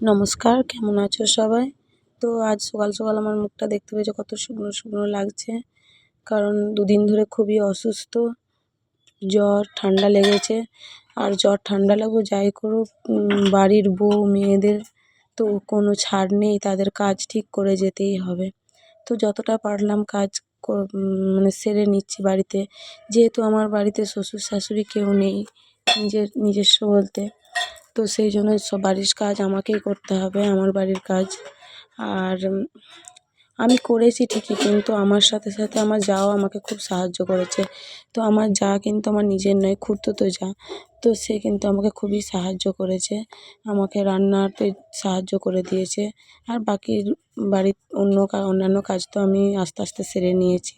নমস্কার, কেমন আছো সবাই? তো আজ সকাল সকাল আমার মুখটা দেখতে পেয়েছ, কত শুকনো শুকনো লাগছে। কারণ দুদিন ধরে খুবই অসুস্থ, জ্বর ঠান্ডা লেগেছে। আর জ্বর ঠান্ডা লাগুক, যাই করুক বাড়ির বউ, মেয়েদের তো কোনো ছাড় নেই, তাদের কাজ ঠিক করে যেতেই হবে। তো যতটা পারলাম কাজ মানে সেরে নিচ্ছি বাড়িতে। যেহেতু আমার বাড়িতে শ্বশুর শাশুড়ি কেউ নেই, নিজের নিজস্ব বলতে। তো সেই জন্য সব বাড়ির কাজ আমাকেই করতে হবে আমার বাড়ির কাজ। আর আমি করেছি ঠিকই, কিন্তু আমার সাথে সাথে আমার যাও আমাকে খুব সাহায্য করেছে। তো আমার যা কিন্তু আমার নিজের নয় খুড়তুতো যা। তো সে কিন্তু আমাকে খুবই সাহায্য করেছে, আমাকে রান্নাতে সাহায্য করে দিয়েছে। আর বাকি বাড়ির অন্য অন্যান্য কাজ তো আমি আস্তে আস্তে সেরে নিয়েছি।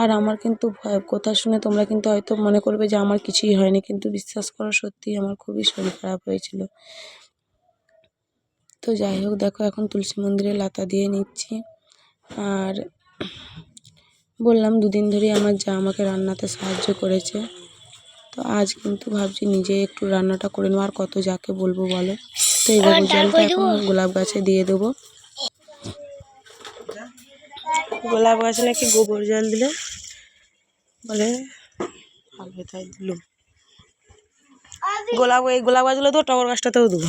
আর আমার কিন্তু কথা শুনে তোমরা কিন্তু হয়তো মনে করবে যে আমার কিছুই হয়নি, কিন্তু বিশ্বাস করো সত্যিই আমার খুবই শরীর খারাপ হয়েছিল। তো যাই হোক, দেখো এখন তুলসী মন্দিরে লাতা দিয়ে নিচ্ছি। আর বললাম দুদিন ধরেই আমার যা আমাকে রান্নাতে সাহায্য করেছে। তো আজ কিন্তু ভাবছি নিজে একটু রান্নাটা করে নেব। আর কত যাকে বলব বলো? তো এই গোবর জলটা এখন গোলাপ গাছে দিয়ে দেবো। গোলাপ গাছে নাকি গোবর জল দিলে? বলে ভালো তাই দিলুম গোলাপ এই গোলাপ গাছগুলো তো টগর গাছটাতেও দেবো।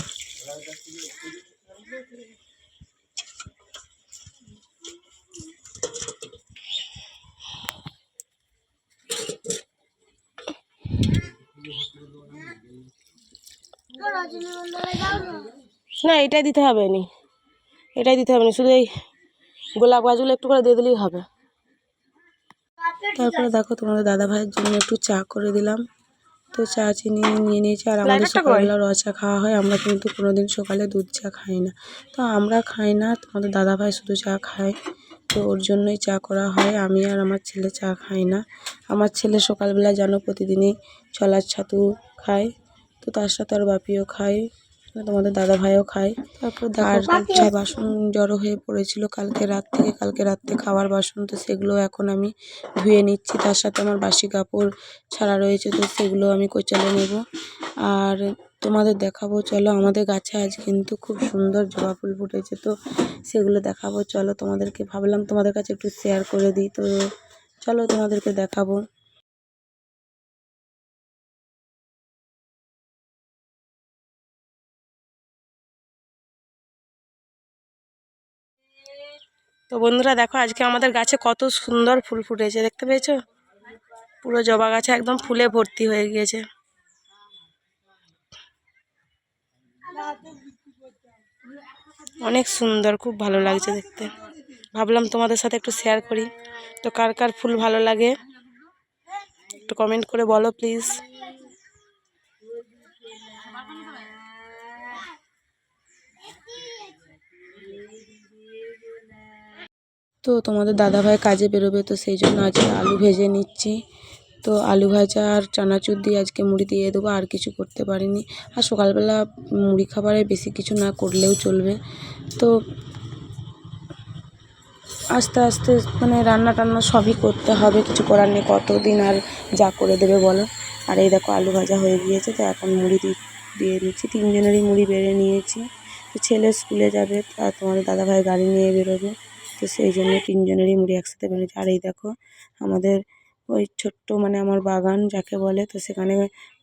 না এটাই দিতে হবে নি। এটাই দিতে হবে না শুধু এই গোলাপ গাছগুলো একটু করে দিয়ে দিলেই হবে। তারপরে দেখো তোমাদের দাদা ভাইয়ের জন্য একটু চা করে দিলাম। তো চা চিনি নিয়ে নিয়েছি আর আমাদের সকালবেলা র চা খাওয়া হয় আমরা কিন্তু কোনোদিন সকালে দুধ চা খাই না। তো আমরা খাই না তোমাদের দাদা ভাই শুধু চা খায়। তো ওর জন্যই চা করা হয় আমি আর আমার ছেলে চা খাই না। আমার ছেলে সকালবেলা যেন প্রতিদিনই ছলার ছাতু খায়। তো তার সাথে আর বাপিও খায় তোমাদের দাদা ভাইও খায়। তারপর আর যা বাসন জড়ো হয়ে পড়েছিল কালকে রাত থেকে কালকে রাত্রে খাওয়ার বাসন তো সেগুলো এখন আমি ধুয়ে নিচ্ছি। তার সাথে আমার বাসি কাপড় ছাড়া রয়েছে তো সেগুলো আমি কোচালে নেব। আর তোমাদের দেখাবো চলো আমাদের গাছে আজ কিন্তু খুব সুন্দর জবা ফুল ফুটেছে তো সেগুলো দেখাবো। চলো তোমাদেরকে ভাবলাম তোমাদের কাছে একটু শেয়ার করে দিই তো চলো তোমাদেরকে দেখাবো। তো বন্ধুরা দেখো আজকে আমাদের গাছে কত সুন্দর ফুল ফুটেছে, দেখতে পেয়েছ? পুরো জবা গাছে একদম ফুলে ভর্তি হয়ে গিয়েছে। অনেক সুন্দর, খুব ভালো লাগছে দেখতে। ভাবলাম তোমাদের সাথে একটু শেয়ার করি। তো কার কার ফুল ভালো লাগে? একটু কমেন্ট করে বলো প্লিজ তো তোমাদের দাদাভাই কাজে বেরোবে, তো সেই জন্য আজকে আলু ভেজে নিচ্ছি। তো আলু ভাজা আর চানাচুর দিয়ে আজকে মুড়ি দিয়ে দেবো, আর কিছু করতে পারিনি। আর সকালবেলা মুড়ি খাবারে বেশি কিছু না করলেও চলবে। তো আস্তে আস্তে মানে রান্না টান্না সবই করতে হবে, কিছু করার নেই, কতদিন আর যা করে দেবে বলো। আর এই দেখো আলু ভাজা হয়ে গিয়েছে, তো এখন মুড়ি দিয়ে দিচ্ছি। তিনজনেরই মুড়ি বেড়ে নিয়েছি। তো ছেলে স্কুলে যাবে, আর তোমাদের দাদাভাই গাড়ি নিয়ে বেরোবে। তো সেই জন্য তিনজনেরই মুড়ি একসাথে বেরিয়েছে আর এই দেখো, আমাদের ওই ছোট্ট মানে আমার বাগান যাকে বলে, তো সেখানে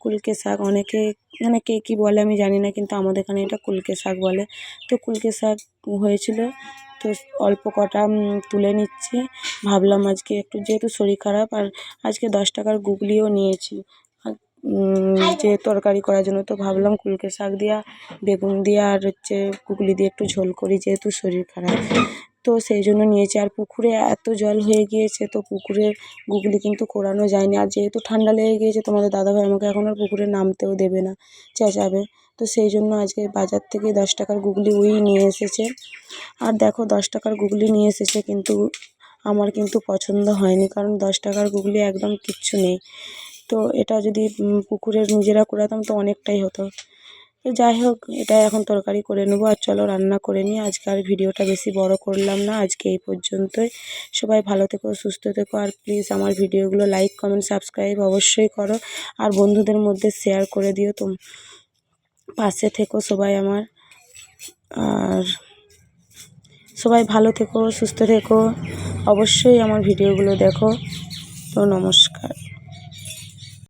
কুলকে শাক অনেকে মানে কে কী বলে আমি জানি না, কিন্তু আমাদের এখানে এটা কুলকে শাক বলে। তো কুলকে শাক হয়েছিল, তো অল্প কটা তুলে নিচ্ছি। ভাবলাম আজকে একটু, যেহেতু শরীর খারাপ, আর আজকে দশ টাকার গুগলিও নিয়েছি। যে তরকারি করার জন্য, তো ভাবলাম কুলকে শাক দিয়া, বেগুন দিয়া, আর হচ্ছে গুগলি দিয়ে একটু ঝোল করি, যেহেতু শরীর খারাপ। তো সেই জন্য নিয়েছি। আর পুকুরে এত জল হয়ে গিয়েছে, তো পুকুরে গুগলি কিন্তু কোরানো যায়নি। আর যেহেতু ঠান্ডা লেগে গিয়েছে, তোমাদের দাদাভাই আমাকে এখন আর পুকুরে নামতেও দেবে না, চেঁচাবে। তো সেই জন্য আজকে বাজার থেকে দশ টাকার গুগলি ওই নিয়ে এসেছে। আর দেখো, দশ টাকার গুগলি নিয়ে এসেছে কিন্তু আমার কিন্তু পছন্দ হয়নি, কারণ দশ টাকার গুগলি একদম কিচ্ছু নেই। তো এটা যদি পুকুরের নিজেরা করাতাম তো অনেকটাই হতো। যাই হোক এটা এখন তরকারি করে নেব। আর চলো রান্না করে নিই। আজকে আর ভিডিওটা বেশি বড় করলাম না। আজকে এই পর্যন্তই। সবাই ভালো থেকো, সুস্থ থেকো। আর প্লিজ আমার ভিডিওগুলো লাইক কমেন্ট সাবস্ক্রাইব অবশ্যই করো। আর বন্ধুদের মধ্যে শেয়ার করে দিও তো পাশে থেকো সবাই আমার। আর সবাই ভালো থেকো, সুস্থ থেকো। অবশ্যই আমার ভিডিওগুলো দেখো। তো নমস্কার।